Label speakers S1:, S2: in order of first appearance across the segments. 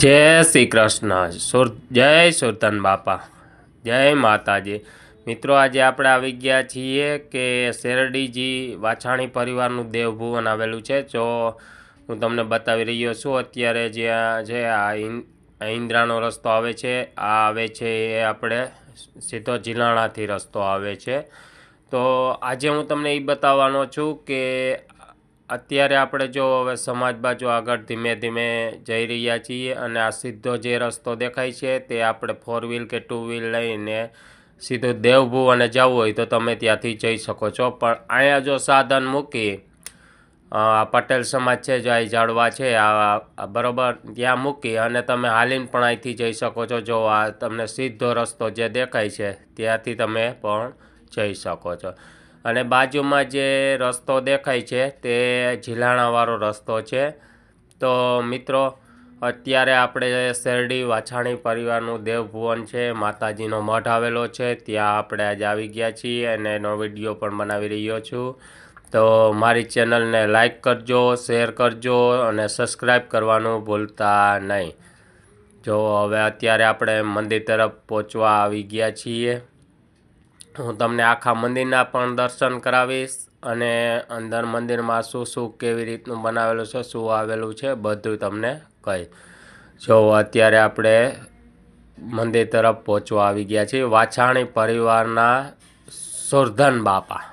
S1: જય શ્રી કૃષ્ણ. સુર જય સુરતન બાપા. જય માતાજી. મિત્રો, આજે આપણે આવી ગયા છીએ કે શેરડીજી વાછાણી પરિવારનું દેવભુવન આવેલું છે. જો હું તમને બતાવી રહ્યો છું, અત્યારે જ્યાં છે આ ઇન્દ્રાનો રસ્તો આવે છે, આ આવે છે એ આપણે સીધો જીલાણાથી રસ્તો આવે છે. તો આજે હું તમને એ બતાવવાનો છું કે અત્યારે આપણે જો હવે સમાજ બાજુ આગળ ધીમે ધીમે જઈ રહ્યા છીએ અને આ સીધો જે રસ્તો દેખાય છે તે આપણે ફોર વ્હીલ કે ટુ વ્હીલ લઈને સીધું દેવભુવને જવું હોય તો તમે ત્યાંથી જઈ શકો છો. પણ અહીંયા જો સાધન મૂકી આ પટેલ સમાજ છે, જો અહીં જાળવા છે આ બરાબર ત્યાં મૂકી અને તમે હાલીને પણ અહીંથી જઈ શકો છો. જો આ તમને સીધો રસ્તો જે દેખાય છે ત્યાંથી તમે પણ જઈ શકો છો. અને બાજુમાં જે રસ્તો દેખાય છે તે ઝીલાણાવાળો રસ્તો છે. તો મિત્રો, અત્યારે આપણે શેરડી વાછાણી પરિવારનું દેવભુવન છે, માતાજીનો મઠ આવેલો છે, ત્યાં આપણે આજે આવી ગયા છીએ અને એનો વીડિયો પણ બનાવી રહ્યો છું. તો મારી ચેનલને લાઈક કરજો, શેર કરજો અને સબસ્ક્રાઈબ કરવાનું ભૂલતા નહીં. જો હવે અત્યારે આપણે મંદિર તરફ પહોંચવા આવી ગયા છીએ. હું તમને આખા મંદિરના પણ દર્શન કરાવીશ અને અંદર મંદિરમાં શું શું કેવી રીતનું બનાવેલું છે, શું આવેલું છે, બધું તમને કહી જો અત્યારે આપણે મંદિર તરફ પહોંચવા આવી ગયા છીએ, વાછાણી પરિવારના સુરધન બાપા.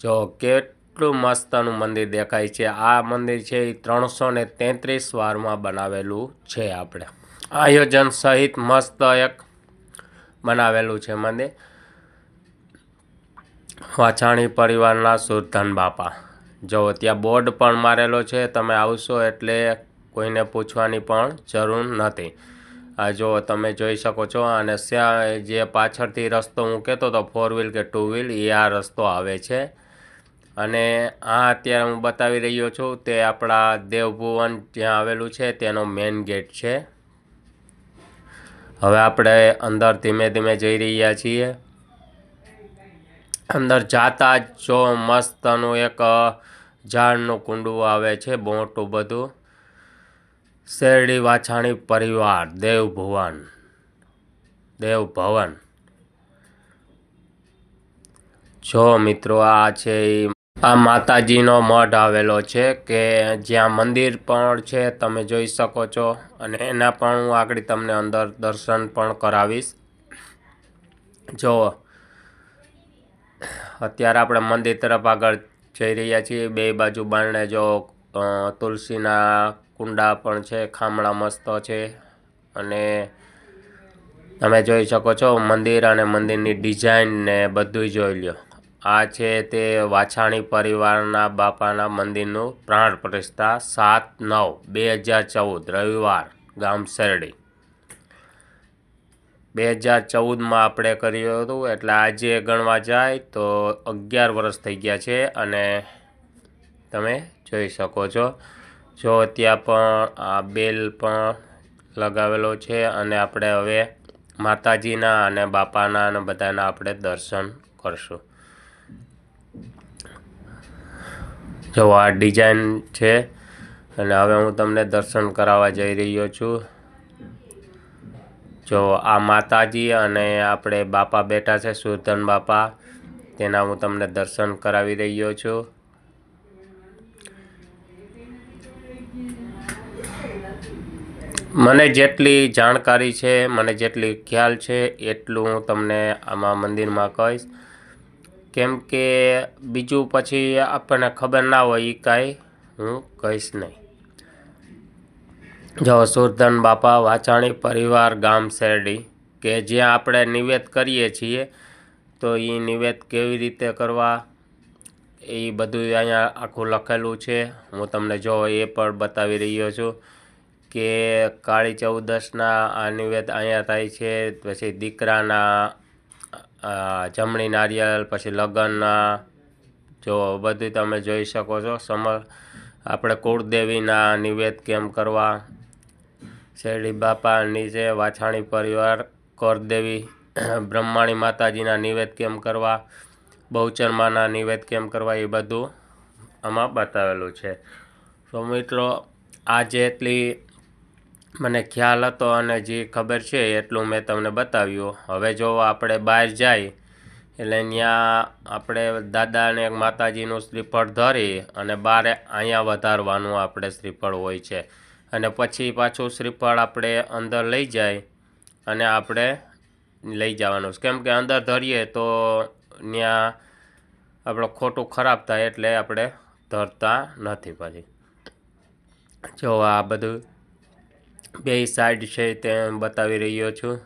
S1: જો કેટલું મસ્તનું મંદિર દેખાય છે. આ મંદિર છે એ ત્રણસો ને તેત્રીસ વારમાં બનાવેલું છે આપણે. આયોજન સહિત મસ્ત એક બનાવેલું છે મંદિર. વાછાણી પરિવારના સુરધન બાપા. જો ત્યાં બોર્ડ પણ મારેલો છે, તમે આવશો એટલે કોઈને પૂછવાની પણ જરૂર નથી. આ જો તમે જોઈ શકો છો, અને જે પાછળથી રસ્તો હું કહેતો હતો ફોર વ્હીલ કે ટુ વ્હીલ એ આ રસ્તો આવે છે. અને આ અત્યારે હું બતાવી રહ્યો છું, તે આપણા દેવભુવન જ્યાં આવેલું છે, તેનો મેઇન ગેટ છે. હવે આપણે અંદર ધીમે ધીમે જઈ રહ્યા છીએ. અંદર જાતા જ જો મસ્તનું એક ઝાડનું કુંડું આવે છે, મોટું બધું. શેરડી વાછાણી પરિવાર દેવભુવન દેવભવન જો મિત્રો આ છે આ માતાજીનો મઢ આવેલો છે કે જ્યાં મંદિર પણ છે, તમે જોઈ શકો છો. અને એના પણ હું આગળ તમને અંદર દર્શન પણ કરાવીશ. જો અત્યારે આપણે મંદિર તરફ આગળ જઈ રહ્યા છીએ. બે બાજુ બારણે જો તુલસીના કુંડા પણ છે, ખામણા મસ્ત છે. અને તમે જોઈ શકો છો મંદિર અને મંદિરની ડિઝાઇન ને બધું જોઈ લ્યો. આ છે તે વાછાણી પરિવારના બાપાના મંદિરનું પ્રાણ પ્રતિષ્ઠા સાત નવ બે હજાર ચૌદ રવિવાર ગામ શેરડી. બે હજાર ચૌદમાં આપણે કર્યું હતું, એટલે આજે ગણવા જાય તો અગિયાર વર્ષ થઈ ગયા છે અને તમે જોઈ શકો છો. જો ત્યાં પણ આ બેલ પણ લગાવેલો છે અને આપણે હવે માતાજીના અને બાપાના અને બધાના આપણે દર્શન કરશું. જો આ ડિઝાઇન છે અને હવે હું તમને દર્શન કરાવવા જઈ રહ્યો છું. જો આ માતાજી અને આપણે બાપા બેઠા છે, સુરધન બાપા, તેના હું તમને દર્શન કરાવી રહ્યો છું. મને જેટલી જાણકારી છે, મને જેટલી ખ્યાલ છે, એટલું હું તમને આમાં મંદિરમાં કહીશ. કેમ કે બીજું પછી આપણને ખબર ના હોય એ કાંઈ હું કહીશ નહીં. જો સુરધન બાપા વાચાણી પરિવાર ગામ શેરડી, કે જ્યાં આપણે નિવેદ કરીએ છીએ, તો એ નિવેદ કેવી રીતે કરવા? એ બધું અહીંયા આખું લખેલું છે. હું તમને જો એ પણ બતાવી રહ્યો છું કે કાળી ચૌદશના આ નિવેદ અહીંયા થાય છે, પછી દીકરાના જમણી નારિયેળ પછી લગ્નના, જો બધું તમે જોઈ શકો છો. સમ આપણે કુળદેવીના નિવેદ કેમ કરવા? શેરડી બાપા નીચે વાછાણી પરિવાર, કરદેવી, બ્રહ્માણી માતાજીના નિવેદ કેમ કરવા બહુચરમાના નિવેદ કેમ કરવા, એ બધું આમાં બતાવેલું છે. તો મિત્રો, આ જેટલી મને ખ્યાલ હતો અને જે ખબર છે એટલું મેં તમને બતાવ્યું. હવે જો આપણે બહાર જાય, એટલે ત્યાં આપણે દાદા અને માતાજીનું શ્રીફળ ધરી અને બારે અહીંયા વધારવાનું આપણે શ્રીફળ હોય છે. અને પછી પાછું શ્રીફળ આપણે અંદર લઈ જાય અને આપણે લઈ જવાનું. છે કેમ કે અંદર ધરીએ તો ત્યાં આપણે ખોટું ખરાબ થાય એટલે આપણે ધરતા નથી પછી. જો આ બધું બે સાઈડ છે તે બતાવી રહ્યો છું.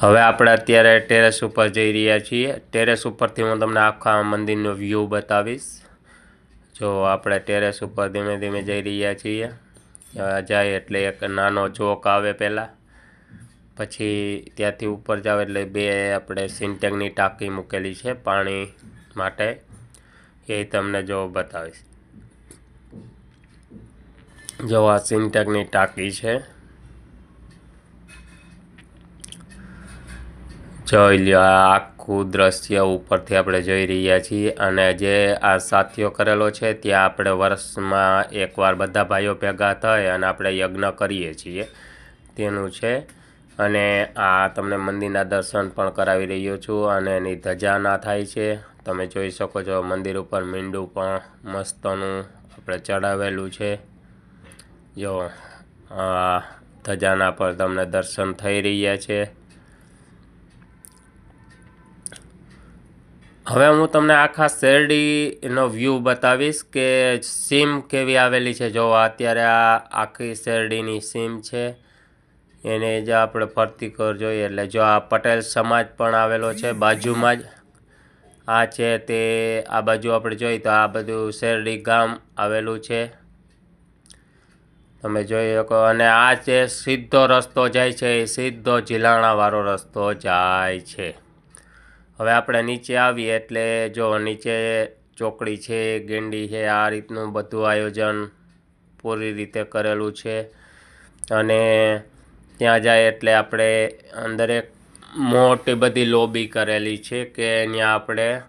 S1: હવે આપણે અત્યારે ટેરેસ ઉપર જઈ રહ્યા છીએ. ટેરેસ ઉપરથી હું તમને આખા મંદિરનો વ્યૂ બતાવીશ. જો આપણે ટેરેસ ઉપર ધીમે ધીમે જઈ રહ્યા છીએ. જાય એટલે એક નાનો ચોક આવે પહેલાં. પછી ત્યાંથી ઉપર જાવ એટલે બે આપણે સિન્ટેકની ટાંકી મૂકેલી છે પાણી માટે. એ તમને જો બતાવીશ. જો આ સિન્ટેકની ટાંકી છે. જોઈ લ્યો. આખું દ્રશ્ય ઉપરથી આપણે જોઈ રહ્યા છીએ અને જે આ સાથીઓ કરેલો છે, ત્યાં આપણે વર્ષમાં એકવાર બધા ભાઈઓ ભેગા થાય અને આપણે યજ્ઞ કરીએ છીએ. તેનું છે. અને આ તમને મંદિરના દર્શન પણ કરાવી રહ્યો છું અને એની ધજાના થાય છે. તમે જોઈ શકો છો, મંદિર ઉપર મીંડું પણ મસ્તનું આપણે ચડાવેલું છે. જો ધજાના પર તમને દર્શન થઈ રહ્યા છે. હવે હું તમને આખા શેરડીનો વ્યૂ બતાવીશ કે સીમ કેવી આવેલી છે. જો અત્યારે આ આખી શેરડીની સીમ છે, એને જ આપણે ફરતી કર જોઈએ. એટલે જો આ પટેલ સમાજ પણ આવેલો છે, બાજુમાં જ. આ છે તે, આ બાજુ આપણે જોઈએ તો આ બધું શેરડી ગામ આવેલું છે. તમે જોઈ શકો. અને આ જે સીધો રસ્તો જાય છે, એ સીધો જિલ્લાણાવાળો રસ્તો જાય છે. હવે આપણે નીચે આવીએ એટલે જો નીચે ચોકડી છે, ગેંડી છે, આ રીતનું બધું આયોજન પૂરી રીતે કરેલું છે. અને ત્યાં જાય એટલે આપણે અંદર એક મોટી બધી લોબી કરેલી છે કે ત્યાં આપણે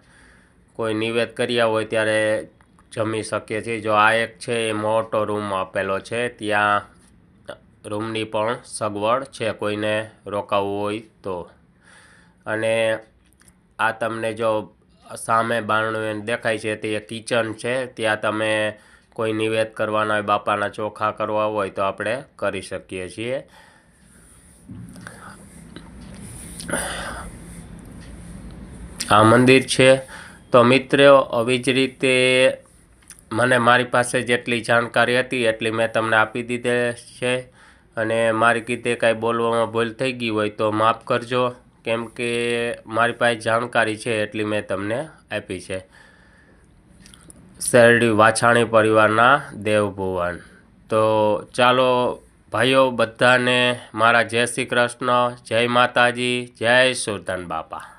S1: કોઈ નિવેદ કર્યા હોય ત્યારે જમી શકીએ છીએ. જો આ એક છે, એ મોટો રૂમ આપેલો છે. ત્યાં રૂમની પણ સગવડ છે, કોઈને રોકાવું હોય તો. અને આ તમને જો સામે બારણું દેખાય છે તે કિચન છે, ત્યાં તમે કોઈ નિવેદ કરવાના હોય, બાપાના ચોખા કરવા હોય તો આપણે કરી શકીએ છીએ. આ મંદિર છે. તો મિત્રો આવી જ રીતે મને મારી પાસે જેટલી જાણકારી હતી એટલી મેં તમને આપી દીધી છે. અને મારી કીધે કાંઈ બોલવામાં ભૂલ થઈ ગઈ હોય તો માફ કરજો. કેમ કે મારી પાસે જાણકારી છે એટલી મેં તમને આપી છે. શેરડી વાછાણી પરિવારના દેવભુવન તો ચાલો ભાઈઓ બધાને મારા જય શ્રી કૃષ્ણ, જય માતાજી, જય સુરતન બાપા.